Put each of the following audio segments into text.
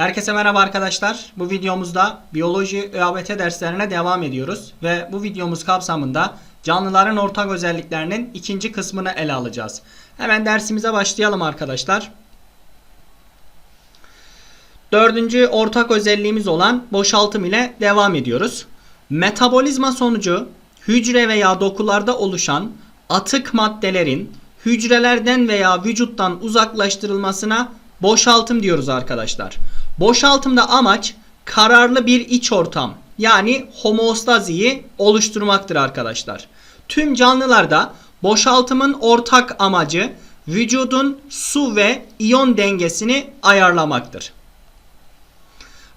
Herkese merhaba arkadaşlar. Bu videomuzda biyoloji ÖABT derslerine devam ediyoruz ve bu videomuz kapsamında canlıların ortak özelliklerinin ikinci kısmını ele alacağız. Hemen dersimize başlayalım arkadaşlar. Dördüncü ortak özelliğimiz olan boşaltım ile devam ediyoruz. Metabolizma sonucu hücre veya dokularda oluşan atık maddelerin hücrelerden veya vücuttan uzaklaştırılmasına boşaltım diyoruz arkadaşlar. Boşaltımda amaç kararlı bir iç ortam yani homeostaziyi oluşturmaktır arkadaşlar. Tüm canlılarda boşaltımın ortak amacı vücudun su ve iyon dengesini ayarlamaktır.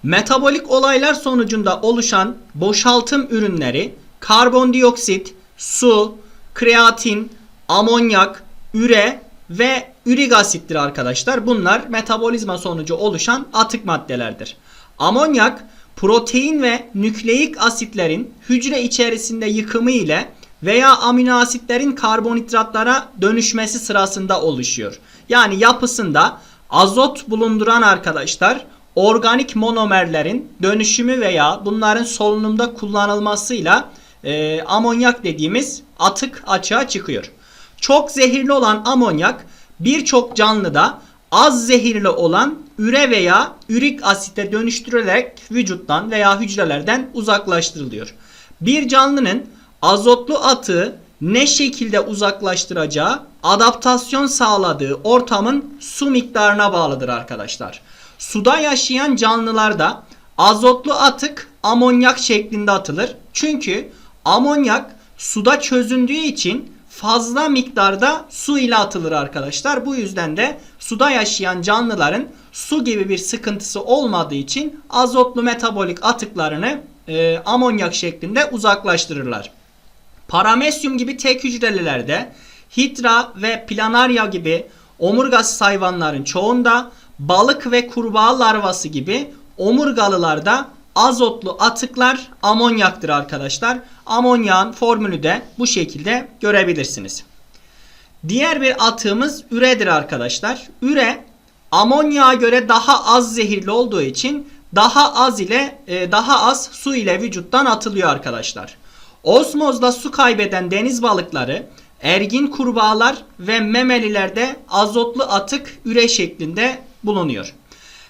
Metabolik olaylar sonucunda oluşan boşaltım ürünleri karbondioksit, su, kreatin, amonyak, üre ve ürik asittir arkadaşlar. Bunlar metabolizma sonucu oluşan atık maddelerdir. Amonyak protein ve nükleik asitlerin hücre içerisinde yıkımı ile veya amino asitlerin karbonhidratlara dönüşmesi sırasında oluşuyor. Yani yapısında azot bulunduran arkadaşlar organik monomerlerin dönüşümü veya bunların solunumda kullanılmasıyla e, amonyak dediğimiz atık açığa çıkıyor. Çok zehirli olan amonyak birçok canlıda az zehirli olan üre veya ürik asite dönüştürülerek vücuttan veya hücrelerden uzaklaştırılıyor. Bir canlının azotlu atığı ne şekilde uzaklaştıracağı adaptasyon sağladığı ortamın su miktarına bağlıdır arkadaşlar. Suda yaşayan canlılarda azotlu atık amonyak şeklinde atılır. Çünkü amonyak suda çözündüğü için fazla miktarda su ile atılır arkadaşlar. Bu yüzden de suda yaşayan canlıların su gibi bir sıkıntısı olmadığı için azotlu metabolik atıklarını e, amonyak şeklinde uzaklaştırırlar. Paramesyum gibi tek hücrelilerde hidra ve planarya gibi omurgasız hayvanların çoğunda balık ve kurbağa larvası gibi omurgalılarda azotlu atıklar amonyaktır arkadaşlar. Amonyağın formülü de bu şekilde görebilirsiniz. Diğer bir atığımız üredir arkadaşlar. Üre amonyağa göre daha az zehirli olduğu için daha az ile e, daha az su ile vücuttan atılıyor arkadaşlar. Osmozda su kaybeden deniz balıkları, ergin kurbağalar ve memelilerde azotlu atık üre şeklinde bulunuyor.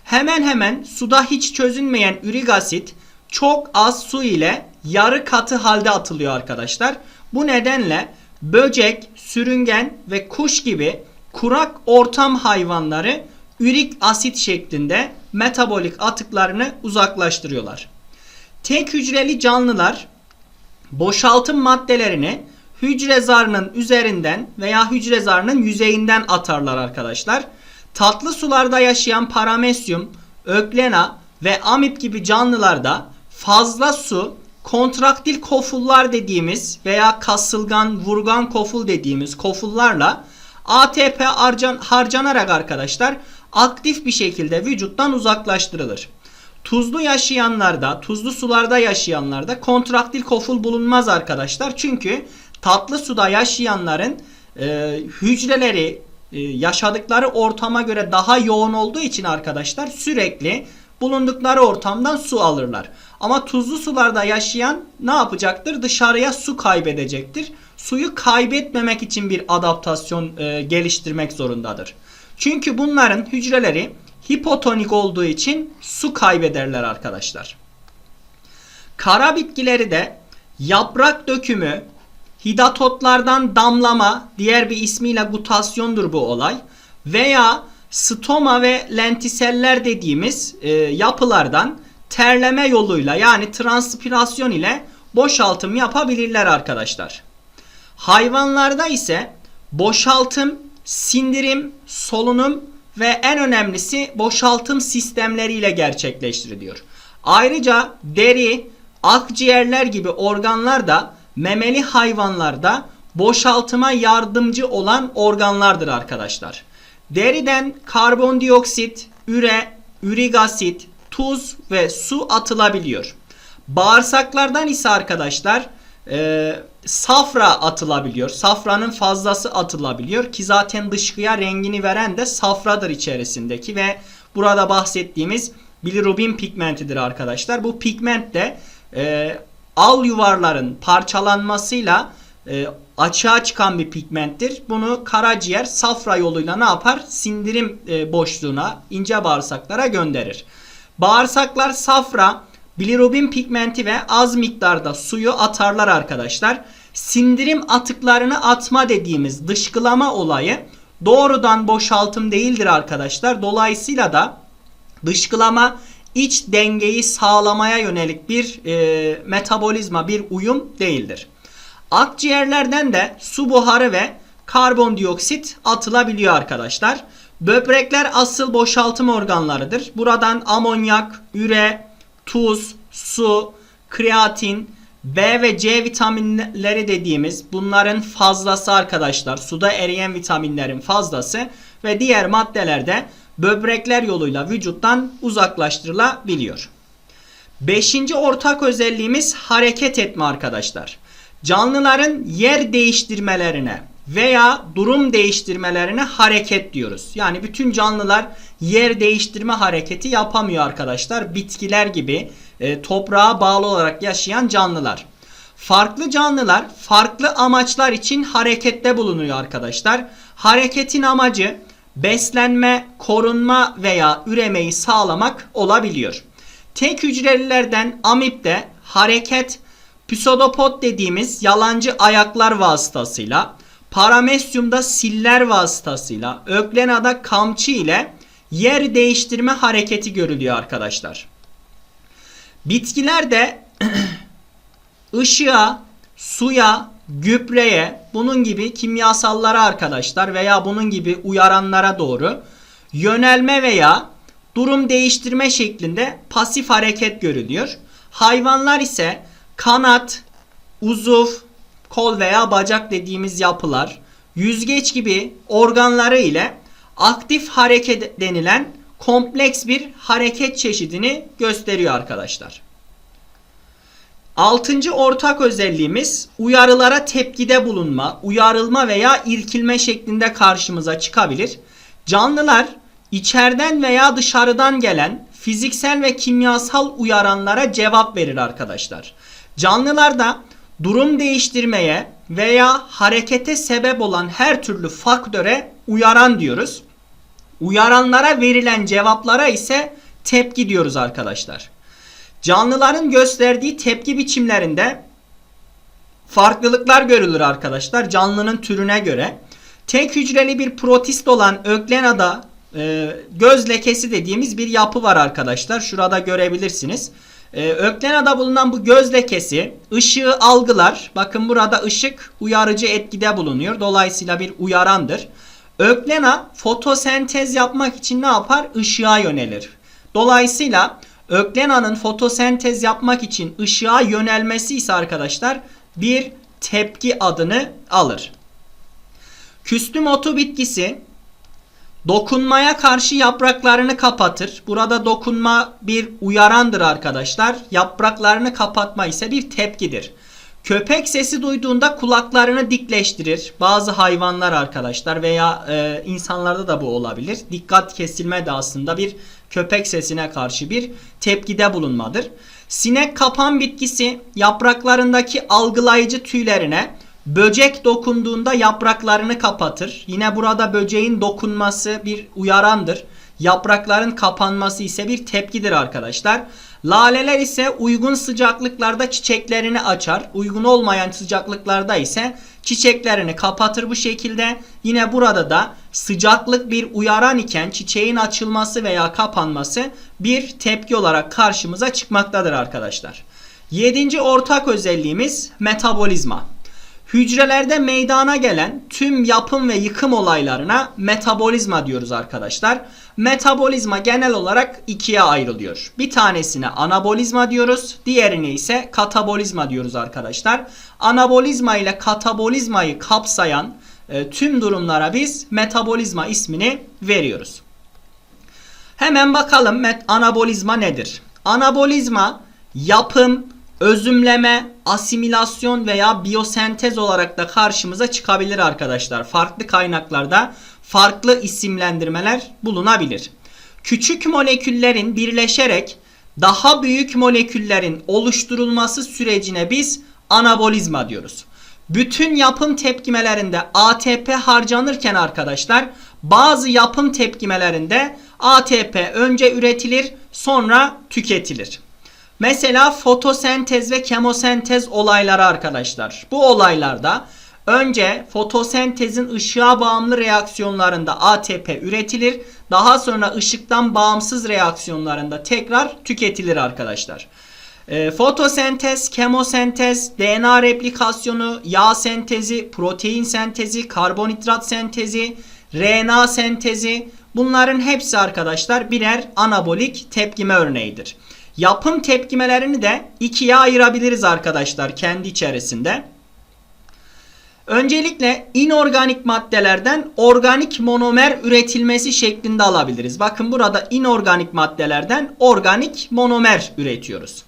Hemen hemen suda hiç çözünmeyen ürik asit çok az su ile yarı katı halde atılıyor arkadaşlar. Bu nedenle böcek, sürüngen ve kuş gibi kurak ortam hayvanları ürik asit şeklinde metabolik atıklarını uzaklaştırıyorlar. Tek hücreli canlılar boşaltım maddelerini hücre zarının üzerinden veya hücre zarının yüzeyinden atarlar arkadaşlar. Tatlı sularda yaşayan paramesyum, öklena ve amip gibi canlılarda fazla su kontraktil kofullar dediğimiz veya kasılgan, vurgan koful dediğimiz kofullarla ATP harcan, harcanarak arkadaşlar aktif bir şekilde vücuttan uzaklaştırılır. Tuzlu yaşayanlarda, tuzlu sularda yaşayanlarda kontraktil koful bulunmaz arkadaşlar. Çünkü tatlı suda yaşayanların e, hücreleri yaşadıkları ortama göre daha yoğun olduğu için arkadaşlar sürekli bulundukları ortamdan su alırlar. Ama tuzlu sularda yaşayan ne yapacaktır? Dışarıya su kaybedecektir. Suyu kaybetmemek için bir adaptasyon e, geliştirmek zorundadır. Çünkü bunların hücreleri hipotonik olduğu için su kaybederler arkadaşlar. Kara bitkileri de yaprak dökümü, hidatotlardan damlama, diğer bir ismiyle gutasyondur bu olay veya stoma ve lentiseller dediğimiz e, yapılardan terleme yoluyla yani transpirasyon ile boşaltım yapabilirler arkadaşlar. Hayvanlarda ise boşaltım, sindirim, solunum ve en önemlisi boşaltım sistemleriyle gerçekleştiriliyor. Ayrıca deri, akciğerler gibi organlar da memeli hayvanlarda boşaltıma yardımcı olan organlardır arkadaşlar. Deriden karbondioksit, üre, ürik asit, tuz ve su atılabiliyor. Bağırsaklardan ise arkadaşlar e, safra atılabiliyor. Safranın fazlası atılabiliyor ki zaten dışkıya rengini veren de safradır içerisindeki ve burada bahsettiğimiz bilirubin pigmentidir arkadaşlar. Bu pigment de e, al yuvarların parçalanmasıyla e, açığa çıkan bir pigmenttir. Bunu karaciğer safra yoluyla ne yapar? Sindirim e, boşluğuna, ince bağırsaklara gönderir. Bağırsaklar safra, bilirubin pigmenti ve az miktarda suyu atarlar arkadaşlar. Sindirim atıklarını atma dediğimiz dışkılama olayı doğrudan boşaltım değildir arkadaşlar. Dolayısıyla da dışkılama iç dengeyi sağlamaya yönelik bir e, metabolizma, bir uyum değildir. Akciğerlerden de su buharı ve karbondioksit atılabiliyor arkadaşlar. Böbrekler asıl boşaltım organlarıdır. Buradan amonyak, üre, tuz, su, kreatin, B ve C vitaminleri dediğimiz bunların fazlası arkadaşlar. Suda eriyen vitaminlerin fazlası ve diğer maddeler de böbrekler yoluyla vücuttan uzaklaştırılabiliyor. Beşinci ortak özelliğimiz hareket etme arkadaşlar. Canlıların yer değiştirmelerine veya durum değiştirmelerine hareket diyoruz. Yani bütün canlılar yer değiştirme hareketi yapamıyor arkadaşlar. Bitkiler gibi e, toprağa bağlı olarak yaşayan canlılar. Farklı canlılar farklı amaçlar için harekette bulunuyor arkadaşlar. Hareketin amacı beslenme, korunma veya üremeyi sağlamak olabiliyor. Tek hücrelilerden amipte hareket pseudopod dediğimiz yalancı ayaklar vasıtasıyla, paramesyumda siller vasıtasıyla, öklenada kamçı ile yer değiştirme hareketi görülüyor arkadaşlar. Bitkilerde ışığa, suya, gübreye, bunun gibi kimyasallara arkadaşlar veya bunun gibi uyaranlara doğru yönelme veya durum değiştirme şeklinde pasif hareket görülüyor. Hayvanlar ise kanat, uzuv, kol veya bacak dediğimiz yapılar, yüzgeç gibi organları ile aktif hareket denilen kompleks bir hareket çeşidini gösteriyor arkadaşlar. Altıncı ortak özelliğimiz uyarılara tepkide bulunma, uyarılma veya irkilme şeklinde karşımıza çıkabilir. Canlılar içeriden veya dışarıdan gelen fiziksel ve kimyasal uyaranlara cevap verir arkadaşlar. Canlılarda durum değiştirmeye veya harekete sebep olan her türlü faktöre uyaran diyoruz. Uyaranlara verilen cevaplara ise tepki diyoruz arkadaşlar. Canlıların gösterdiği tepki biçimlerinde farklılıklar görülür arkadaşlar canlının türüne göre. Tek hücreli bir protist olan öklenada e, göz lekesi dediğimiz bir yapı var arkadaşlar. Şurada görebilirsiniz. E, öklenada bulunan bu göz lekesi ışığı algılar. Bakın burada ışık uyarıcı etkide bulunuyor. Dolayısıyla bir uyarandır. Öklena fotosentez yapmak için ne yapar? Işığa yönelir. Dolayısıyla Öklena'nın fotosentez yapmak için ışığa yönelmesi ise arkadaşlar bir tepki adını alır. Küstüm otu bitkisi dokunmaya karşı yapraklarını kapatır. Burada dokunma bir uyarandır arkadaşlar. Yapraklarını kapatma ise bir tepkidir. Köpek sesi duyduğunda kulaklarını dikleştirir. Bazı hayvanlar arkadaşlar veya e, insanlarda da bu olabilir. Dikkat kesilme de aslında bir köpek sesine karşı bir tepkide bulunmadır. Sinek kapan bitkisi yapraklarındaki algılayıcı tüylerine böcek dokunduğunda yapraklarını kapatır. Yine burada böceğin dokunması bir uyarandır. Yaprakların kapanması ise bir tepkidir arkadaşlar. Laleler ise uygun sıcaklıklarda çiçeklerini açar. Uygun olmayan sıcaklıklarda ise çiçeklerini kapatır bu şekilde. Yine burada da sıcaklık bir uyaran iken çiçeğin açılması veya kapanması bir tepki olarak karşımıza çıkmaktadır arkadaşlar. Yedinci ortak özelliğimiz metabolizma. Hücrelerde meydana gelen tüm yapım ve yıkım olaylarına metabolizma diyoruz arkadaşlar. Metabolizma genel olarak ikiye ayrılıyor. Bir tanesine anabolizma diyoruz. Diğerine ise katabolizma diyoruz arkadaşlar. Anabolizma ile katabolizmayı kapsayan e, tüm durumlara biz metabolizma ismini veriyoruz. Hemen bakalım anabolizma nedir? Anabolizma yapım, özümleme, asimilasyon veya biyosentez olarak da karşımıza çıkabilir arkadaşlar. Farklı kaynaklarda farklı isimlendirmeler bulunabilir. küçük moleküllerin birleşerek daha büyük moleküllerin oluşturulması sürecine biz anabolizma diyoruz. Bütün yapım tepkimelerinde ATP harcanırken arkadaşlar bazı yapım tepkimelerinde ATP önce üretilir sonra tüketilir. Mesela fotosentez ve kemosentez olayları arkadaşlar. Bu olaylarda önce fotosentezin ışığa bağımlı reaksiyonlarında ATP üretilir. Daha sonra ışıktan bağımsız reaksiyonlarında tekrar tüketilir arkadaşlar. E, fotosentez, kemosentez, DNA replikasyonu, yağ sentezi, protein sentezi, karbonhidrat sentezi, RNA sentezi bunların hepsi arkadaşlar birer anabolik tepkime örneğidir. Yapım tepkimelerini de ikiye ayırabiliriz arkadaşlar kendi içerisinde. Öncelikle inorganik maddelerden organik monomer üretilmesi şeklinde alabiliriz. Bakın burada inorganik maddelerden organik monomer üretiyoruz.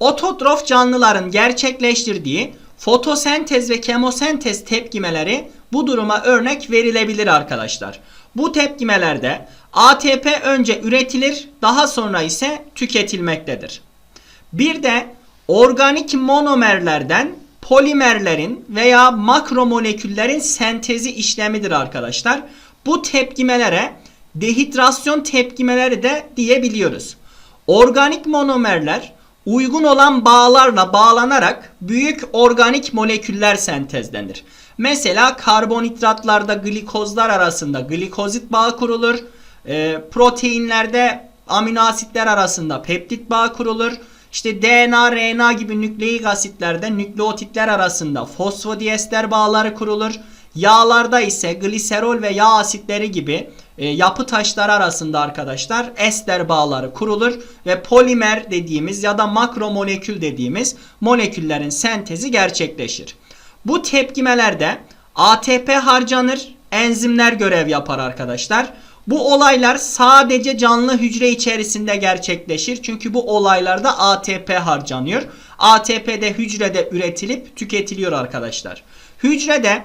Ototrof canlıların gerçekleştirdiği fotosentez ve kemosentez tepkimeleri bu duruma örnek verilebilir arkadaşlar. Bu tepkimelerde ATP önce üretilir daha sonra ise tüketilmektedir. Bir de organik monomerlerden polimerlerin veya makromoleküllerin sentezi işlemidir arkadaşlar. Bu tepkimelere dehidrasyon tepkimeleri de diyebiliyoruz. Organik monomerler uygun olan bağlarla bağlanarak büyük organik moleküller sentezlenir. Mesela karbonhidratlarda glikozlar arasında glikozit bağı kurulur. E, proteinlerde amino asitler arasında peptit bağı kurulur. İşte DNA, RNA gibi nükleik asitlerde nükleotitler arasında fosfodiester bağları kurulur. Yağlarda ise gliserol ve yağ asitleri gibi e, yapı taşları arasında arkadaşlar ester bağları kurulur ve polimer dediğimiz ya da makromolekül dediğimiz moleküllerin sentezi gerçekleşir. Bu tepkimelerde ATP harcanır, enzimler görev yapar arkadaşlar. Bu olaylar sadece canlı hücre içerisinde gerçekleşir. Çünkü bu olaylarda ATP harcanıyor. ATP de hücrede üretilip tüketiliyor arkadaşlar. Hücrede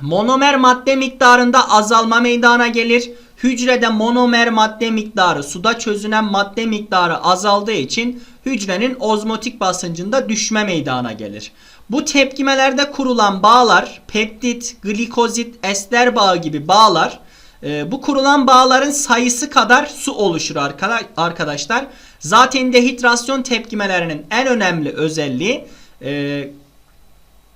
monomer madde miktarında azalma meydana gelir. Hücrede monomer madde miktarı suda çözünen madde miktarı azaldığı için hücrenin ozmotik basıncında düşme meydana gelir. Bu tepkimelerde kurulan bağlar peptit, glikozit, ester bağı gibi bağlar e, bu kurulan bağların sayısı kadar su oluşur arkadaşlar. Zaten dehidrasyon tepkimelerinin en önemli özelliği e,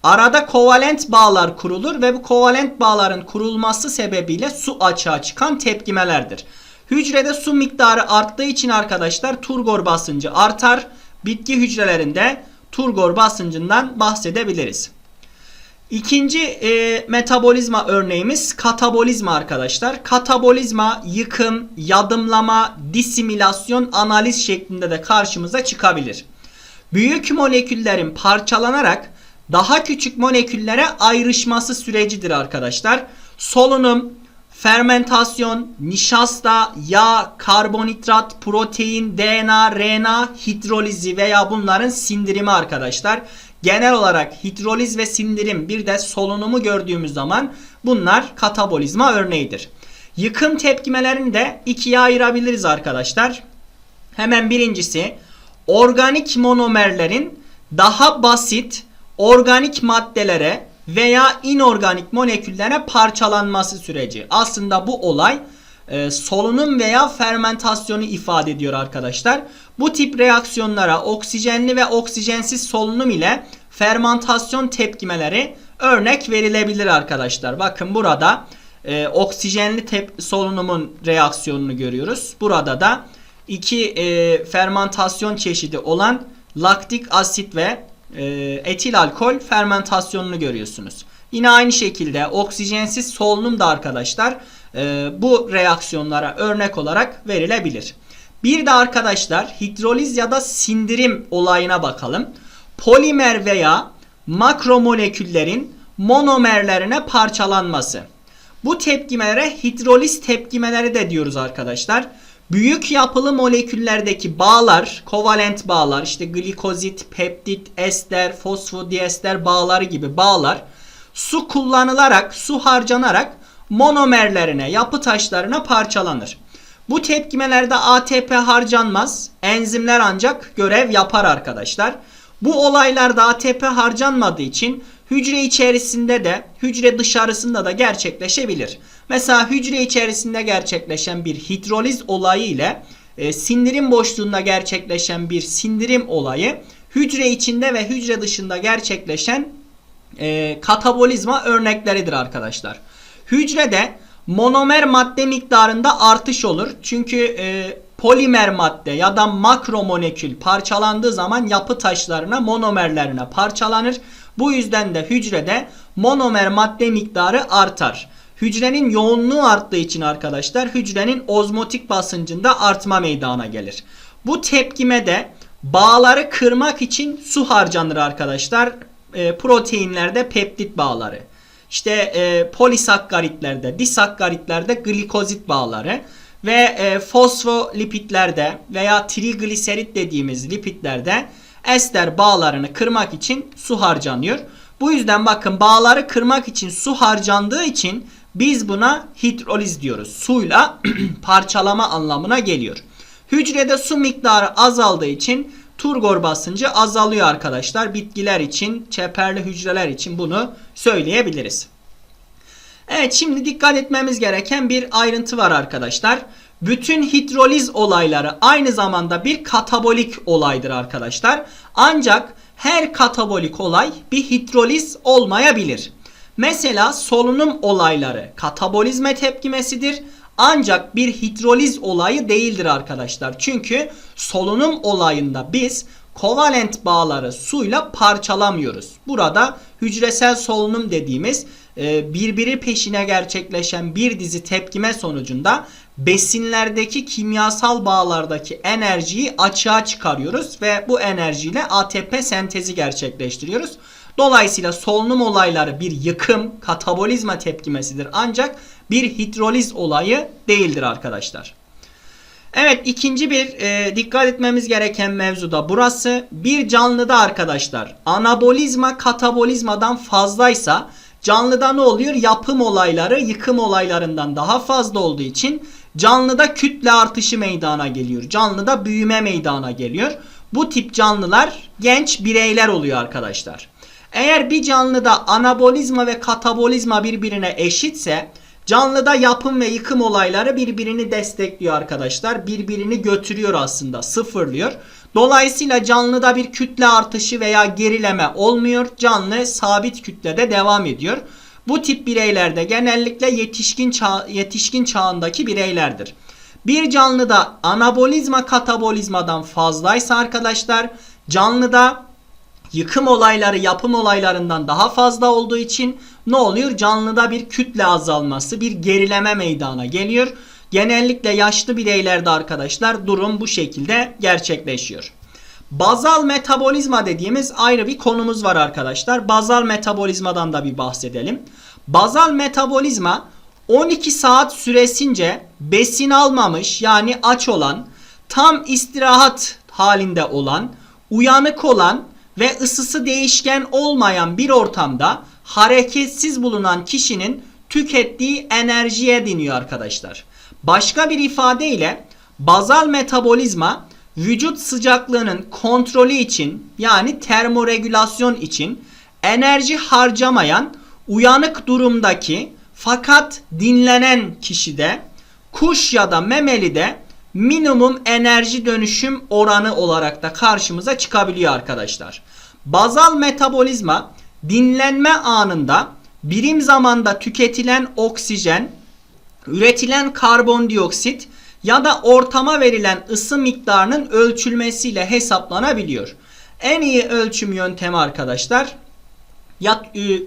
arada kovalent bağlar kurulur ve bu kovalent bağların kurulması sebebiyle su açığa çıkan tepkimelerdir. Hücrede su miktarı arttığı için arkadaşlar turgor basıncı artar. Bitki hücrelerinde turgor basıncından bahsedebiliriz. İkinci e, metabolizma örneğimiz katabolizma arkadaşlar. Katabolizma yıkım, yadımlama, disimilasyon, analiz şeklinde de karşımıza çıkabilir. Büyük moleküllerin parçalanarak daha küçük moleküllere ayrışması sürecidir arkadaşlar. Solunum, fermentasyon, nişasta, yağ, karbonhidrat, protein, DNA, RNA, hidrolizi veya bunların sindirimi arkadaşlar. Genel olarak hidroliz ve sindirim bir de solunumu gördüğümüz zaman bunlar katabolizma örneğidir. Yıkım tepkimelerini de ikiye ayırabiliriz arkadaşlar. Hemen birincisi organik monomerlerin daha basit organik maddelere veya inorganik moleküllere parçalanması süreci. Aslında bu olay e, solunum veya fermentasyonu ifade ediyor arkadaşlar. Bu tip reaksiyonlara oksijenli ve oksijensiz solunum ile fermentasyon tepkimeleri örnek verilebilir arkadaşlar. Bakın burada e, oksijenli tep solunumun reaksiyonunu görüyoruz. Burada da iki e, fermentasyon çeşidi olan laktik asit ve e, etil alkol fermentasyonunu görüyorsunuz. Yine aynı şekilde oksijensiz solunum da arkadaşlar e, bu reaksiyonlara örnek olarak verilebilir. Bir de arkadaşlar hidroliz ya da sindirim olayına bakalım. Polimer veya makromoleküllerin monomerlerine parçalanması. Bu tepkimelere hidroliz tepkimeleri de diyoruz arkadaşlar. Büyük yapılı moleküllerdeki bağlar, kovalent bağlar, işte glikozit, peptit, ester, fosfodiester bağları gibi bağlar su kullanılarak, su harcanarak monomerlerine, yapı taşlarına parçalanır. Bu tepkimelerde ATP harcanmaz. Enzimler ancak görev yapar arkadaşlar. Bu olaylarda ATP harcanmadığı için hücre içerisinde de hücre dışarısında da gerçekleşebilir. Mesela hücre içerisinde gerçekleşen bir hidroliz olayı ile e, sindirim boşluğunda gerçekleşen bir sindirim olayı hücre içinde ve hücre dışında gerçekleşen e, katabolizma örnekleridir arkadaşlar. Hücrede monomer madde miktarında artış olur. Çünkü e, polimer madde ya da makromolekül parçalandığı zaman yapı taşlarına monomerlerine parçalanır. Bu yüzden de hücrede monomer madde miktarı artar. Hücrenin yoğunluğu arttığı için arkadaşlar hücrenin ozmotik basıncında artma meydana gelir. Bu tepkimede bağları kırmak için su harcanır arkadaşlar. E, proteinlerde peptit bağları. İşte e, polisakaritlerde, disakaritlerde glikozit bağları ve e, fosfolipidlerde veya trigliserit dediğimiz lipidlerde ester bağlarını kırmak için su harcanıyor. Bu yüzden bakın bağları kırmak için su harcandığı için biz buna hidroliz diyoruz. Suyla parçalama anlamına geliyor. Hücrede su miktarı azaldığı için turgor basıncı azalıyor arkadaşlar. Bitkiler için, çeperli hücreler için bunu söyleyebiliriz. Evet şimdi dikkat etmemiz gereken bir ayrıntı var arkadaşlar. Bütün hidroliz olayları aynı zamanda bir katabolik olaydır arkadaşlar. Ancak her katabolik olay bir hidroliz olmayabilir. Mesela solunum olayları katabolizme tepkimesidir. Ancak bir hidroliz olayı değildir arkadaşlar. Çünkü solunum olayında biz kovalent bağları suyla parçalamıyoruz. Burada hücresel solunum dediğimiz e, birbiri peşine gerçekleşen bir dizi tepkime sonucunda besinlerdeki kimyasal bağlardaki enerjiyi açığa çıkarıyoruz ve bu enerjiyle ATP sentezi gerçekleştiriyoruz. Dolayısıyla solunum olayları bir yıkım, katabolizma tepkimesidir ancak bir hidroliz olayı değildir arkadaşlar. Evet ikinci bir e, dikkat etmemiz gereken mevzu da burası. Bir canlıda arkadaşlar anabolizma katabolizmadan fazlaysa canlıda ne oluyor? Yapım olayları yıkım olaylarından daha fazla olduğu için canlıda kütle artışı meydana geliyor. Canlıda büyüme meydana geliyor. Bu tip canlılar genç bireyler oluyor arkadaşlar. Eğer bir canlıda anabolizma ve katabolizma birbirine eşitse canlıda yapım ve yıkım olayları birbirini destekliyor arkadaşlar. Birbirini götürüyor aslında sıfırlıyor. Dolayısıyla canlıda bir kütle artışı veya gerileme olmuyor. Canlı sabit kütlede devam ediyor. Bu tip bireylerde genellikle yetişkin çağ, yetişkin çağındaki bireylerdir. Bir canlıda anabolizma katabolizmadan fazlaysa arkadaşlar canlıda yıkım olayları yapım olaylarından daha fazla olduğu için ne oluyor? Canlıda bir kütle azalması, bir gerileme meydana geliyor. Genellikle yaşlı bireylerde arkadaşlar durum bu şekilde gerçekleşiyor. Bazal metabolizma dediğimiz ayrı bir konumuz var arkadaşlar. Bazal metabolizmadan da bir bahsedelim. Bazal metabolizma 12 saat süresince besin almamış yani aç olan, tam istirahat halinde olan, uyanık olan ve ısısı değişken olmayan bir ortamda hareketsiz bulunan kişinin tükettiği enerjiye deniyor arkadaşlar. Başka bir ifadeyle bazal metabolizma vücut sıcaklığının kontrolü için yani termoregülasyon için enerji harcamayan uyanık durumdaki fakat dinlenen kişide kuş ya da memeli de minimum enerji dönüşüm oranı olarak da karşımıza çıkabiliyor arkadaşlar. Bazal metabolizma dinlenme anında birim zamanda tüketilen oksijen, üretilen karbondioksit ya da ortama verilen ısı miktarının ölçülmesiyle hesaplanabiliyor. En iyi ölçüm yöntemi arkadaşlar ya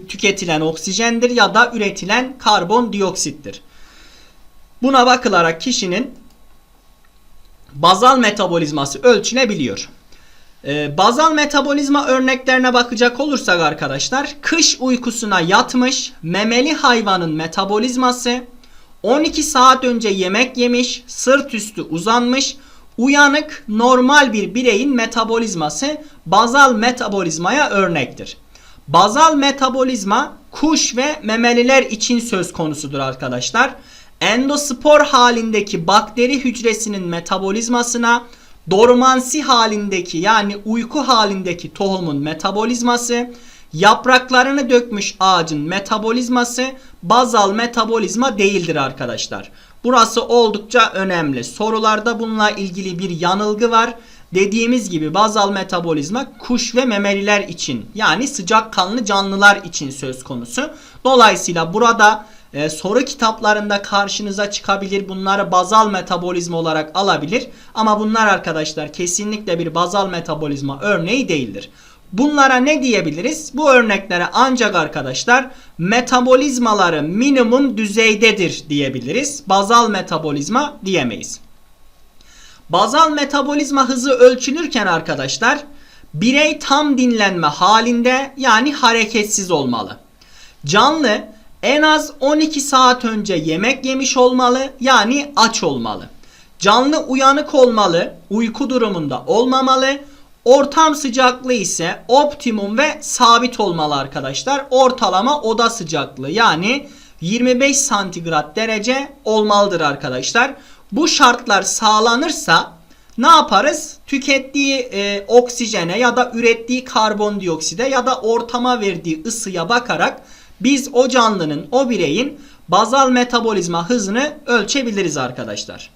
tüketilen oksijendir ya da üretilen karbondioksittir. Buna bakılarak kişinin bazal metabolizması ölçülebiliyor. Ee, bazal metabolizma örneklerine bakacak olursak arkadaşlar kış uykusuna yatmış memeli hayvanın metabolizması 12 saat önce yemek yemiş sırt üstü uzanmış uyanık normal bir bireyin metabolizması bazal metabolizmaya örnektir. Bazal metabolizma kuş ve memeliler için söz konusudur arkadaşlar. Endospor halindeki bakteri hücresinin metabolizmasına, dormansi halindeki yani uyku halindeki tohumun metabolizması, yapraklarını dökmüş ağacın metabolizması bazal metabolizma değildir arkadaşlar. Burası oldukça önemli. Sorularda bununla ilgili bir yanılgı var. Dediğimiz gibi bazal metabolizma kuş ve memeliler için yani sıcakkanlı canlılar için söz konusu. Dolayısıyla burada e, soru kitaplarında karşınıza çıkabilir. Bunları bazal metabolizma olarak alabilir. Ama bunlar arkadaşlar kesinlikle bir bazal metabolizma örneği değildir. Bunlara ne diyebiliriz? Bu örneklere ancak arkadaşlar metabolizmaları minimum düzeydedir diyebiliriz. Bazal metabolizma diyemeyiz. Bazal metabolizma hızı ölçülürken arkadaşlar birey tam dinlenme halinde yani hareketsiz olmalı. Canlı en az 12 saat önce yemek yemiş olmalı yani aç olmalı. Canlı uyanık olmalı, uyku durumunda olmamalı. Ortam sıcaklığı ise optimum ve sabit olmalı arkadaşlar. Ortalama oda sıcaklığı yani 25 santigrat derece olmalıdır arkadaşlar. Bu şartlar sağlanırsa ne yaparız? Tükettiği e, oksijene ya da ürettiği karbondiokside ya da ortama verdiği ısıya bakarak biz o canlının, o bireyin bazal metabolizma hızını ölçebiliriz arkadaşlar.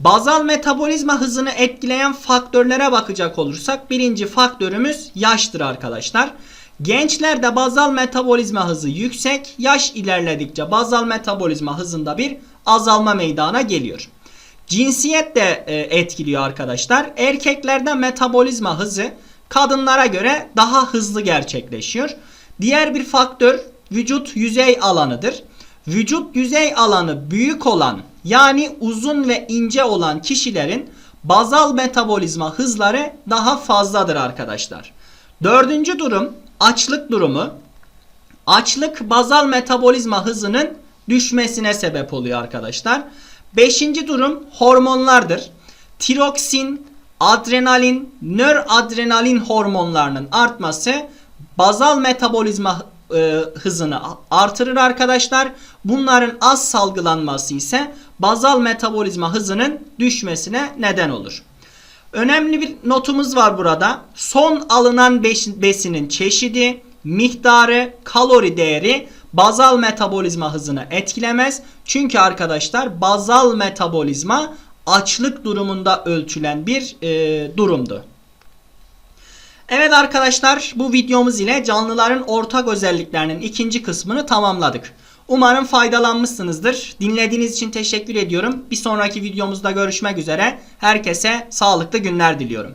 Bazal metabolizma hızını etkileyen faktörlere bakacak olursak birinci faktörümüz yaştır arkadaşlar. Gençlerde bazal metabolizma hızı yüksek, yaş ilerledikçe bazal metabolizma hızında bir azalma meydana geliyor. Cinsiyet de e, etkiliyor arkadaşlar. Erkeklerde metabolizma hızı kadınlara göre daha hızlı gerçekleşiyor. Diğer bir faktör vücut yüzey alanıdır. Vücut yüzey alanı büyük olan yani uzun ve ince olan kişilerin bazal metabolizma hızları daha fazladır arkadaşlar. Dördüncü durum açlık durumu. Açlık bazal metabolizma hızının düşmesine sebep oluyor arkadaşlar. Beşinci durum hormonlardır. Tiroksin, adrenalin, nöradrenalin hormonlarının artması bazal metabolizma e, hızını artırır arkadaşlar. Bunların az salgılanması ise bazal metabolizma hızının düşmesine neden olur. Önemli bir notumuz var burada. Son alınan besinin çeşidi, miktarı, kalori değeri bazal metabolizma hızını etkilemez. Çünkü arkadaşlar bazal metabolizma açlık durumunda ölçülen bir e, durumdu. Evet arkadaşlar bu videomuz ile canlıların ortak özelliklerinin ikinci kısmını tamamladık. Umarım faydalanmışsınızdır. Dinlediğiniz için teşekkür ediyorum. Bir sonraki videomuzda görüşmek üzere. Herkese sağlıklı günler diliyorum.